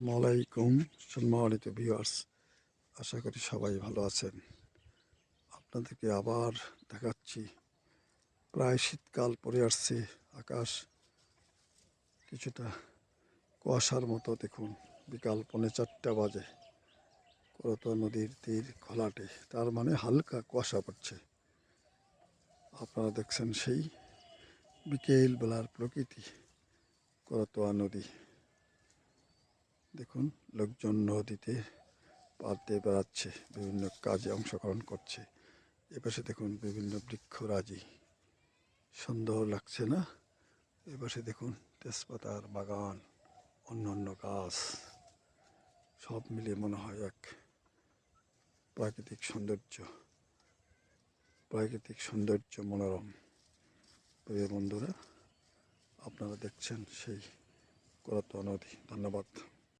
মালাইকুম সম্মানিত ভিউয়ার্স, আশা করি সবাই ভালো আছেন। আপনাদেরকে আবার দেখাচ্ছি। প্রায় শীতকাল পড়ে আসছে, আকাশ কিছুটা কুয়াশার মতো, দেখুন, বিকাল পৌনে চারটা বাজে। করতোয়া নদীর তীর খোলাটে, তার মানে হালকা কুয়াশা পড়ছে। আপনারা দেখছেন সেই বিকেল বেলার প্রকৃতি করতোয়া নদী। দেখুন, লোকজন নদীতে দিয়ে বেড়াচ্ছে, বিভিন্ন কাজে অংশগ্রহণ করছে। এপাশে দেখুন, বিভিন্ন বৃক্ষরাজি। সুন্দর লাগছে না? এপাশে দেখুন, তেজপাতার বাগান অন্য অন্য গাছ। সব মিলিয়ে মনে হয় এক প্রাকৃতিক সৌন্দর্য। প্রাকৃতিক সৌন্দর্য মনোরম। প্রিয় বন্ধুরা, আপনারা দেখছেন সেই করতোয়া নদী। ধন্যবাদ।